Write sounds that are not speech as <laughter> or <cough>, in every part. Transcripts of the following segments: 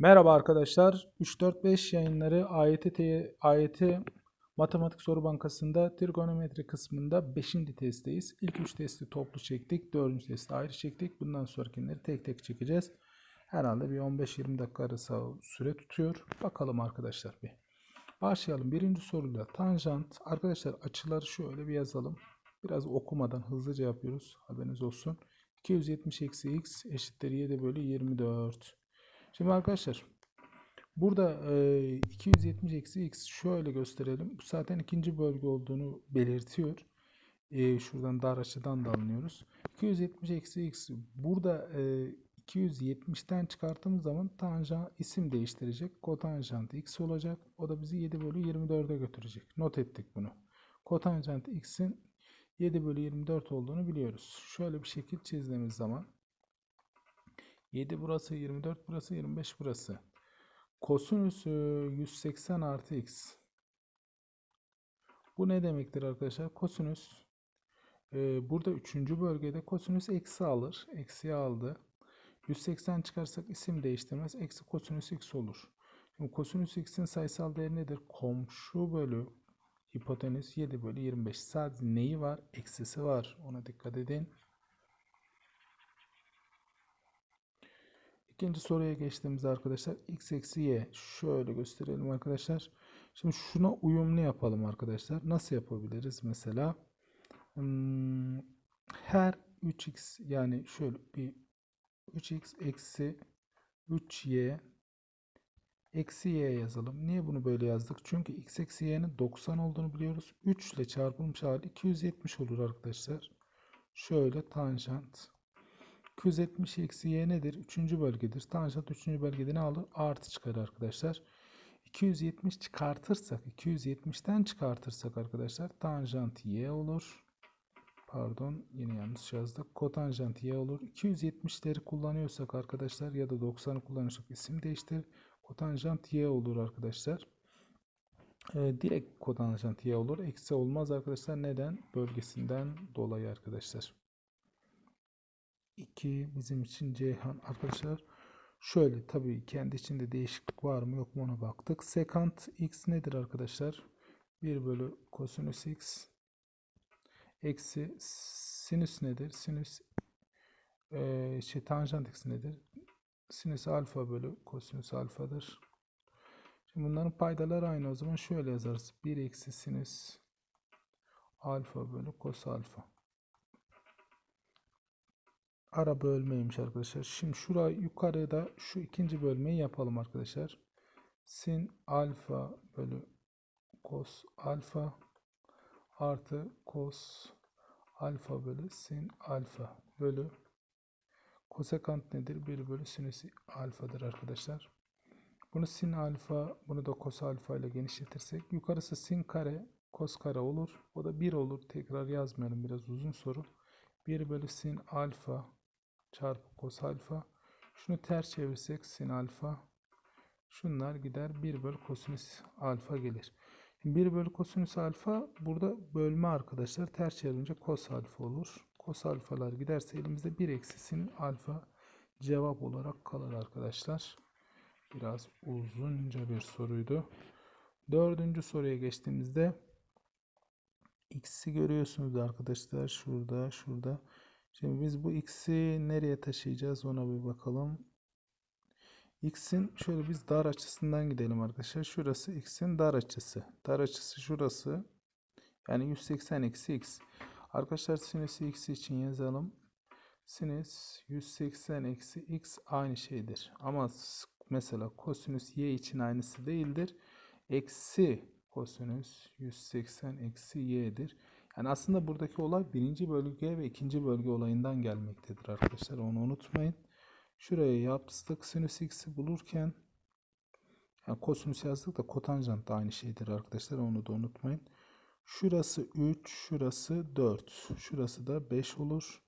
Merhaba arkadaşlar. 3-4-5 yayınları AYT, AYT Matematik Soru Bankası'nda trigonometri kısmında 5. testteyiz. İlk 3 testi toplu çektik. 4. testi ayrı çektik. Bundan sonrakileri tek tek çekeceğiz. Herhalde bir 15-20 dakika arası süre tutuyor. Bakalım arkadaşlar bir. Başlayalım. Birinci soruyla tanjant. Arkadaşlar açıları şöyle bir yazalım. Biraz okumadan hızlıca yapıyoruz. Haberiniz olsun. 270 eksi x eşittir 7 bölü 24. Şimdi arkadaşlar burada e, 270 eksi x şöyle gösterelim. Bu zaten ikinci bölge olduğunu belirtiyor. E, şuradan dar açıdan da anlıyoruz. 270 eksi x burada e, 270'ten çıkarttığımız zaman tanjant isim değiştirecek. Kotanjant x olacak. O da bizi 7 bölü 24'e götürecek. Not ettik bunu. Kotanjant x'in 7 bölü 24 olduğunu biliyoruz. Şöyle bir şekil çizdiğimiz zaman 7 burası, 24 burası, 25 burası. Kosinüs e, 180 artı x. Bu ne demektir arkadaşlar? Kosinüs e, burada 3. bölgede kosinüs eksi alır. Eksi aldı. 180 çıkarsak isim değiştirmez. Eksi kosinüs x olur. Şimdi kosinüs x'in sayısal değeri nedir? Komşu bölü hipotenüs 7 bölü 25. Sadece neyi var? Eksisi var. Ona dikkat edin. İkinci soruya geçtiğimizde arkadaşlar x eksi y şöyle gösterelim arkadaşlar. Şimdi şuna uyumlu yapalım arkadaşlar. Nasıl yapabiliriz mesela? Hmm, her 3x yani şöyle bir 3x eksi 3y eksi y yazalım. Niye bunu böyle yazdık? Çünkü x eksi y'nin 90 olduğunu biliyoruz. 3 ile çarpılmış hali 270 olur arkadaşlar. Şöyle tanjant 270 eksi y nedir? Üçüncü bölgedir. Tanjant üçüncü bölgede ne alır? Artı çıkar arkadaşlar. 270 çıkartırsak, 270'ten çıkartırsak arkadaşlar tanjant y olur. Pardon yine yanlış yazdık. Kotanjant y olur. 270'leri kullanıyorsak arkadaşlar ya da 90'ı kullanıyorsak isim değiştir. Kotanjant y olur arkadaşlar. Ee, direkt kotanjant y olur. Eksi olmaz arkadaşlar. Neden? Bölgesinden dolayı arkadaşlar. 2 bizim için Ceyhan arkadaşlar. Şöyle tabii kendi içinde değişiklik var mı yok mu ona baktık. Sekant x nedir arkadaşlar? 1 bölü kosinüs x eksi sinüs nedir? Sinüs e, şey tanjant x nedir? Sinüs alfa bölü kosinüs alfadır. Şimdi bunların paydaları aynı o zaman şöyle yazarız. 1 eksi sinüs alfa bölü kos alfa ara bölmeymiş arkadaşlar. Şimdi şuraya yukarıda şu ikinci bölmeyi yapalım arkadaşlar. Sin alfa bölü kos alfa artı kos alfa bölü sin alfa bölü kosekant nedir? 1 bölü sinüs alfadır arkadaşlar. Bunu sin alfa, bunu da kos alfa ile genişletirsek yukarısı sin kare, kos kare olur. O da 1 olur. Tekrar yazmayalım biraz uzun soru. 1 bölü sin alfa çarpı kos alfa. Şunu ters çevirsek sin alfa. Şunlar gider 1 bölü kosinüs alfa gelir. 1 bölü kosinüs alfa burada bölme arkadaşlar. Ters çevirince kos alfa olur. Kos alfalar giderse elimizde 1 eksi sin alfa cevap olarak kalır arkadaşlar. Biraz uzunca bir soruydu. Dördüncü soruya geçtiğimizde x'i görüyorsunuz arkadaşlar. Şurada, şurada. Şimdi biz bu x'i nereye taşıyacağız ona bir bakalım. x'in şöyle biz dar açısından gidelim arkadaşlar. Şurası x'in dar açısı. Dar açısı şurası. Yani 180 eksi x. Arkadaşlar sinüs x için yazalım. Sinüs 180 eksi x aynı şeydir. Ama mesela kosinüs y için aynısı değildir. Eksi kosinüs 180 eksi y'dir. Yani aslında buradaki olay birinci bölge ve ikinci bölge olayından gelmektedir arkadaşlar. Onu unutmayın. Şuraya yaptık sinüs x'i bulurken yani kosinüs yazdık da kotanjant da aynı şeydir arkadaşlar. Onu da unutmayın. Şurası 3, şurası 4. Şurası da 5 olur.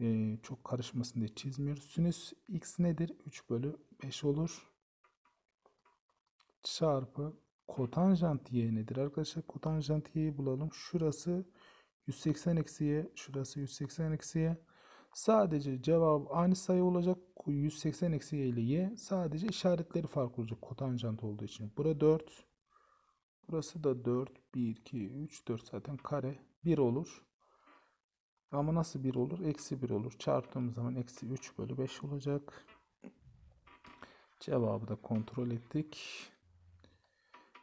Ee, çok karışmasın diye çizmiyoruz. Sinüs x nedir? 3 bölü 5 olur. Çarpı kotanjant y nedir arkadaşlar? Kotanjant y'yi bulalım. Şurası 180 eksi y. Şurası 180 eksi y. Sadece cevap aynı sayı olacak. 180 eksi y ile y. Sadece işaretleri farklı olacak kotanjant olduğu için. Bura 4. Burası da 4. 1, 2, 3, 4 zaten kare. 1 olur. Ama nasıl 1 olur? Eksi 1 olur. Çarptığımız zaman eksi 3 bölü 5 olacak. Cevabı da kontrol ettik.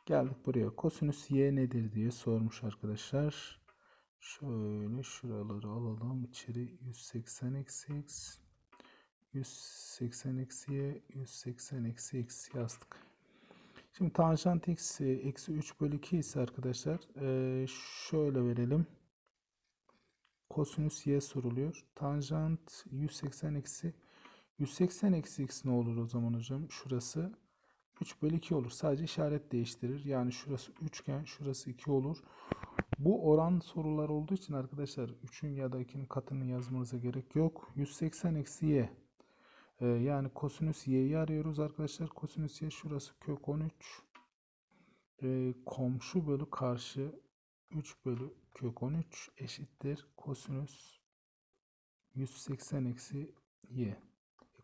Geldik buraya. Kosinüs y nedir diye sormuş arkadaşlar. Şöyle şuraları alalım. İçeri 180 eksi x. 180 eksi y. 180 eksi x yazdık. Şimdi tanjant x eksi 3 bölü 2 ise arkadaşlar eee, şöyle verelim. Kosinüs y soruluyor. Tanjant 180 eksi 180 eksi x ne olur o zaman hocam? Şurası 3 bölü 2 olur. Sadece işaret değiştirir. Yani şurası 3 iken şurası 2 olur. Bu oran sorular olduğu için arkadaşlar 3'ün ya da 2'nin katını yazmanıza gerek yok. 180 eksi y. Ee, yani kosinüs y'yi arıyoruz arkadaşlar. Kosinüs y şurası kök 13. Ee, komşu bölü karşı 3 bölü kök 13 eşittir. Kosinüs 180 eksi y. E,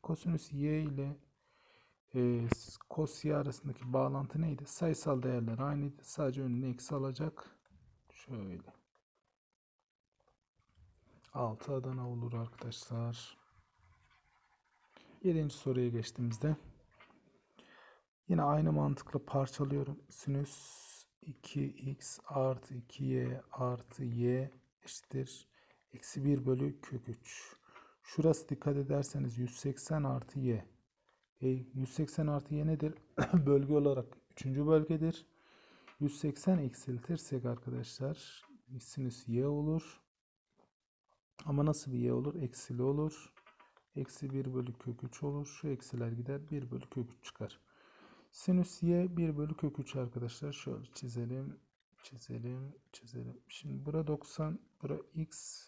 Kosinüs y ile e, cos y arasındaki bağlantı neydi? Sayısal değerler aynıydı. Sadece önüne eksi alacak. Şöyle. 6 Adana olur arkadaşlar. 7. soruya geçtiğimizde yine aynı mantıkla parçalıyorum. Sinüs 2x artı 2y artı y eşittir. Eksi 1 bölü kök 3. Şurası dikkat ederseniz 180 artı y. E, 180 artı y nedir? <clears throat> Bölge olarak 3. bölgedir. 180 eksiltirsek arkadaşlar sinüs y olur. Ama nasıl bir y olur? Eksili olur. Eksi 1 bölü kök 3 olur. Şu eksiler gider. 1 bölü kök 3 çıkar. Sinüs y 1 bölü kök 3 arkadaşlar. Şöyle çizelim. Çizelim. Çizelim. Şimdi bura 90. Bura x.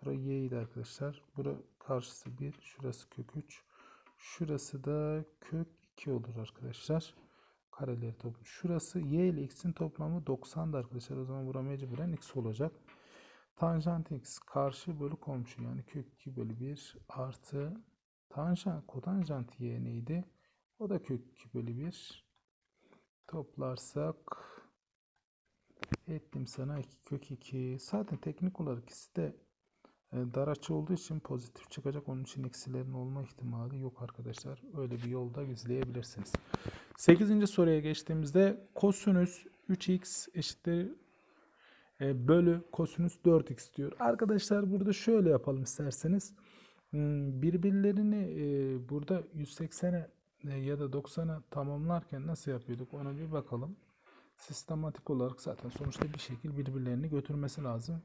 Bura y idi arkadaşlar. Bura karşısı 1. Şurası kök 3. Şurası da kök 2 olur arkadaşlar. Kareleri toplu. Şurası y ile x'in toplamı 90'dı arkadaşlar. O zaman bura mecburen x olacak. Tanjant x karşı bölü komşu yani kök 2 bölü 1 artı tanjant kotanjant y neydi? O da kök 2 bölü 1. Toplarsak ettim sana 2 kök 2. Zaten teknik olarak ikisi de dar açı olduğu için pozitif çıkacak. Onun için eksilerin olma ihtimali yok arkadaşlar. Öyle bir yolda izleyebilirsiniz. 8. soruya geçtiğimizde kosinüs 3x eşittir e, bölü kosinüs 4x diyor. Arkadaşlar burada şöyle yapalım isterseniz. Hmm, Birbirlerini e, burada 180'e e, ya da 90'a tamamlarken nasıl yapıyorduk ona bir bakalım. Sistematik olarak zaten sonuçta bir şekil birbirlerini götürmesi lazım.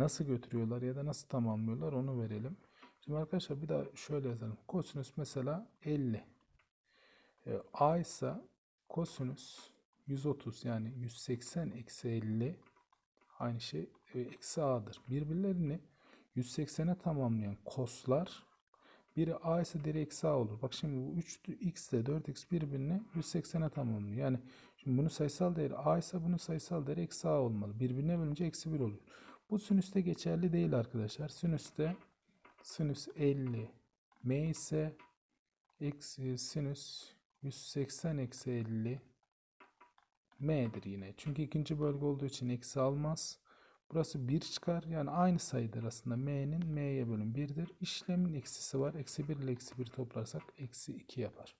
Nasıl götürüyorlar ya da nasıl tamamlıyorlar onu verelim. Şimdi arkadaşlar bir daha şöyle yazalım. Kosinüs mesela 50. E, A ise kosinüs 130 yani 180 eksi 50 aynı şey e, eksi A'dır. Birbirlerini 180'e tamamlayan koslar biri A ise diğeri eksi A olur. Bak şimdi bu 3 x ile 4x birbirini 180'e tamamlıyor. Yani şimdi bunun sayısal değeri A ise bunun sayısal değeri eksi A olmalı. Birbirine bölünce eksi 1 oluyor. Bu sinüste geçerli değil arkadaşlar. Sinüste sinüs 50 m ise eksi sinüs 180 eksi 50 m'dir yine. Çünkü ikinci bölge olduğu için eksi almaz. Burası 1 çıkar. Yani aynı sayıdır aslında. m'nin m'ye bölüm 1'dir. İşlemin eksisi var. Eksi 1 ile eksi 1 toplarsak eksi 2 yapar.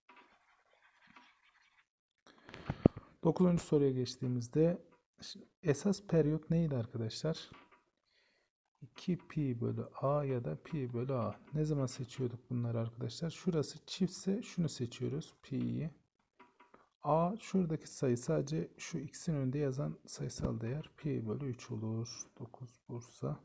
9. soruya geçtiğimizde esas periyot neydi arkadaşlar? 2 pi bölü a ya da pi bölü a. Ne zaman seçiyorduk bunları arkadaşlar? Şurası çiftse şunu seçiyoruz. Pi'yi. A şuradaki sayı sadece şu x'in önünde yazan sayısal değer pi bölü 3 olur. 9 Bursa.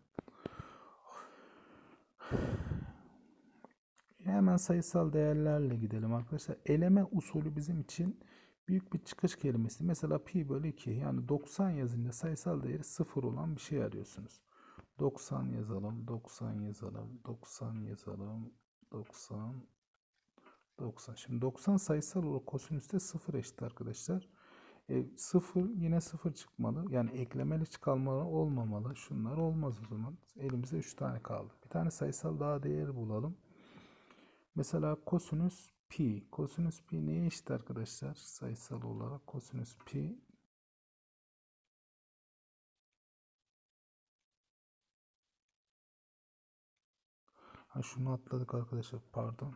Hemen sayısal değerlerle gidelim arkadaşlar. Eleme usulü bizim için büyük bir çıkış kelimesi. Mesela pi bölü 2 yani 90 yazınca sayısal değeri 0 olan bir şey arıyorsunuz. 90 yazalım, 90 yazalım, 90 yazalım, 90, 90. Şimdi 90 sayısal olarak kosinüste 0 eşit arkadaşlar. E, sıfır yine sıfır çıkmalı. Yani eklemeli çıkarmalı olmamalı. Şunlar olmaz o zaman. Elimizde 3 tane kaldı. Bir tane sayısal daha değeri bulalım. Mesela kosinüs pi. Kosinüs pi neye eşit arkadaşlar? Sayısal olarak kosinüs pi Ha şunu atladık arkadaşlar pardon.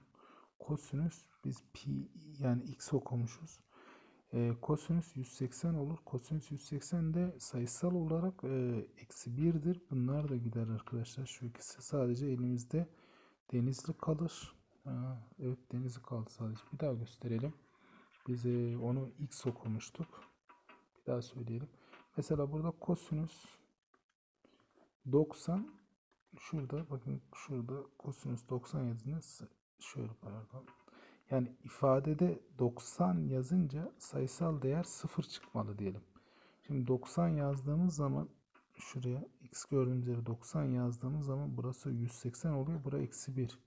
Kosinüs biz pi yani x okumuşuz. E, kosinüs 180 olur. Kosinüs 180 de sayısal olarak e, eksi 1'dir. Bunlar da gider arkadaşlar. Şu ikisi sadece elimizde denizli kalır. Ha, evet denizli kaldı sadece. Bir daha gösterelim. Biz e, onu x okumuştuk. Bir daha söyleyelim. Mesela burada kosinüs 90 şurada bakın şurada kosinüs 90 yazınca şöyle pardon. Yani ifadede 90 yazınca sayısal değer 0 çıkmalı diyelim. Şimdi 90 yazdığımız zaman şuraya x gördüğümüz yere 90 yazdığımız zaman burası 180 oluyor. Burası eksi 1.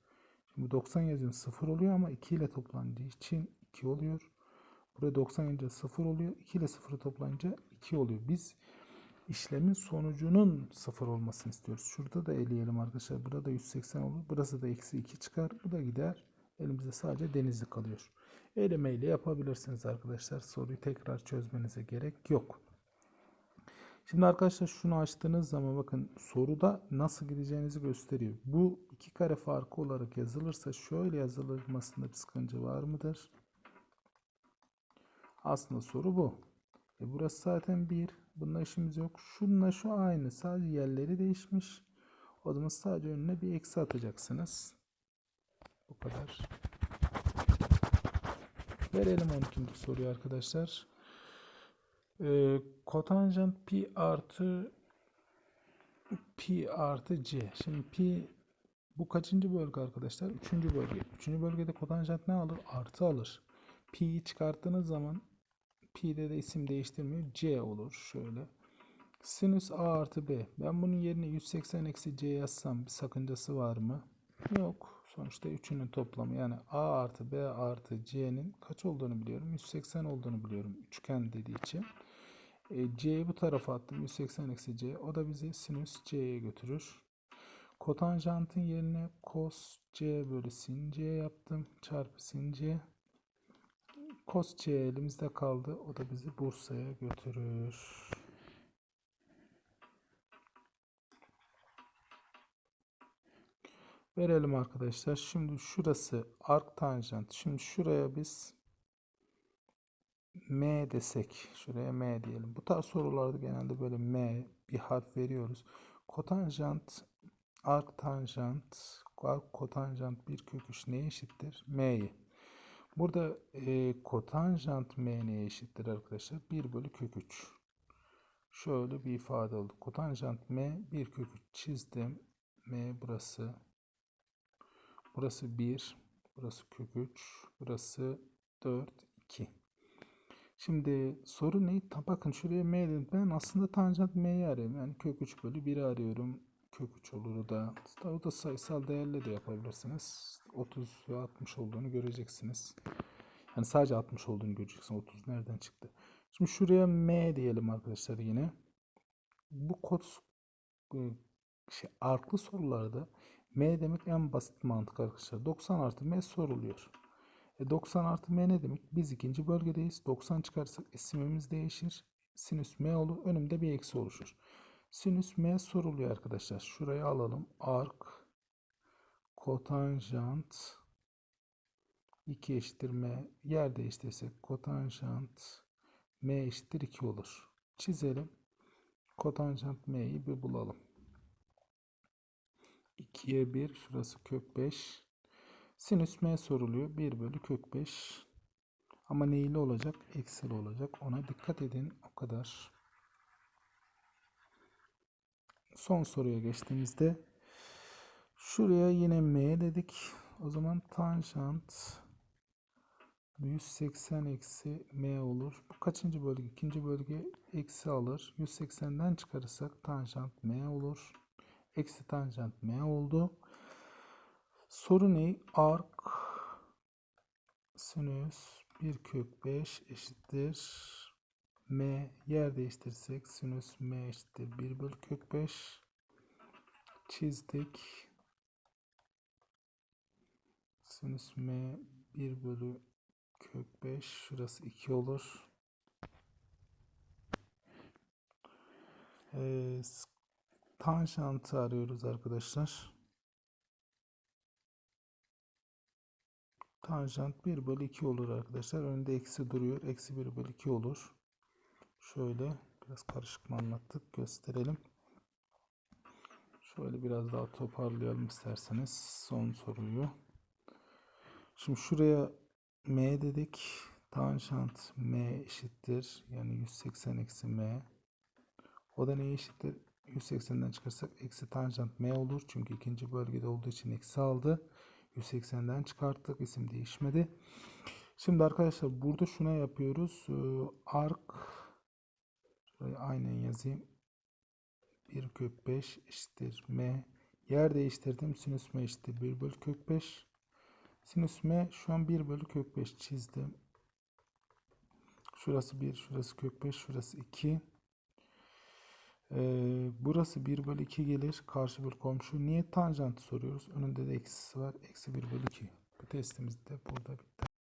Şimdi 90 yazıyorum 0 oluyor ama 2 ile toplandığı için 2 oluyor. Buraya 90 yazınca 0 oluyor. 2 ile 0'ı toplayınca 2 oluyor. Biz işlemin sonucunun 0 olmasını istiyoruz. Şurada da eleyelim arkadaşlar. Burada da 180 olur. Burası da eksi 2 çıkar. Bu da gider. Elimizde sadece denizli kalıyor. Elemeyle yapabilirsiniz arkadaşlar. Soruyu tekrar çözmenize gerek yok. Şimdi arkadaşlar şunu açtığınız zaman bakın soruda nasıl gideceğinizi gösteriyor. Bu iki kare farkı olarak yazılırsa şöyle yazılmasında bir sıkıntı var mıdır? Aslında soru bu. E burası zaten 1. Bununla işimiz yok. Şununla şu aynı. Sadece yerleri değişmiş. O zaman sadece önüne bir eksi atacaksınız. Bu kadar. Verelim 12. soruyu arkadaşlar. Ee, kotanjant pi artı pi artı c. Şimdi pi bu kaçıncı bölge arkadaşlar? Üçüncü bölge. Üçüncü bölgede kotanjant ne alır? Artı alır. Pi'yi çıkarttığınız zaman pi'de de isim değiştirmiyor. c olur. Şöyle. Sinüs a artı b. Ben bunun yerine 180 eksi c yazsam bir sakıncası var mı? Yok. Sonuçta üçünün toplamı yani a artı b artı c'nin kaç olduğunu biliyorum. 180 olduğunu biliyorum. Üçgen dediği için. E, c'yi bu tarafa attım. 180 eksi c. O da bizi sinüs c'ye götürür. Kotanjantın yerine cos c bölü sin c yaptım. Çarpı sin c. C elimizde kaldı. O da bizi Bursa'ya götürür. Verelim arkadaşlar. Şimdi şurası arc tanjant. Şimdi şuraya biz M desek. Şuraya M diyelim. Bu tarz sorularda genelde böyle M bir harf veriyoruz. Kotanjant, arc tanjant, arc kotanjant bir kök 3 neye eşittir? M'ye. Burada e, kotanjant M neye eşittir arkadaşlar? 1 bölü kök 3. Şöyle bir ifade oldu. Kotanjant M 1 kök 3 çizdim. M burası. Burası 1. Burası kök 3. Burası 4, 2. Şimdi soru ne? Bakın şuraya m dedim. Ben aslında tanjant m'yi arıyorum. Yani kök 3 bölü 1'i arıyorum. 3 olur da. O da sayısal değerle de yapabilirsiniz. 30 ve 60 olduğunu göreceksiniz. Yani sadece 60 olduğunu göreceksiniz. 30 nereden çıktı? Şimdi şuraya m diyelim arkadaşlar yine. Bu kod şey, arklı sorularda M demek en basit mantık arkadaşlar. 90 artı M soruluyor. E 90 artı M ne demek? Biz ikinci bölgedeyiz. 90 çıkarsak isimimiz değişir. Sinüs M olur. Önümde bir eksi oluşur. Sinüs M soruluyor arkadaşlar. Şuraya alalım. Ark kotanjant 2 eşittir M. Yer değiştirirsek kotanjant M eşittir 2 olur. Çizelim. Kotanjant M'yi bir bulalım. 2'ye 1 şurası kök 5. Sinüs m soruluyor. 1 bölü kök 5. Ama neyli olacak? Eksili olacak. Ona dikkat edin. O kadar. Son soruya geçtiğimizde şuraya yine m dedik. O zaman tanjant 180 eksi m olur. Bu kaçıncı bölge? İkinci bölge eksi alır. 180'den çıkarırsak tanjant m olur. Eksi tanjant m oldu. Soru ne? Ark sinüs 1 kök 5 eşittir m yer değiştirsek sinüs m eşittir 1 bölü kök 5 çizdik. Sinüs m 1 bölü kök 5 şurası 2 olur. Ee, tanjantı arıyoruz arkadaşlar. Tanjant 1 bölü 2 olur arkadaşlar. Önünde eksi duruyor. Eksi 1 bölü 2 olur. Şöyle biraz karışık mı anlattık gösterelim. Şöyle biraz daha toparlayalım isterseniz son soruyu. Şimdi şuraya m dedik. Tanjant m eşittir. Yani 180 eksi m. O da neye eşittir? 180'den çıkarsak eksi tanjant m olur. Çünkü ikinci bölgede olduğu için eksi aldı. 180'den çıkarttık. isim değişmedi. Şimdi arkadaşlar burada şuna yapıyoruz. Ee, Ark şurayı aynen yazayım. 1 kök 5 eşittir m. Yer değiştirdim. Sinüs m eşittir 1 bölü kök 5. Sinüs m şu an 1 bölü kök 5 çizdim. Şurası 1, şurası kök 5, şurası 2. Ee, burası 1 bölü 2 gelir. Karşı bir komşu. Niye tanjantı soruyoruz? Önünde de eksisi var. Eksi 1 bölü 2. Bu testimiz de burada bitti.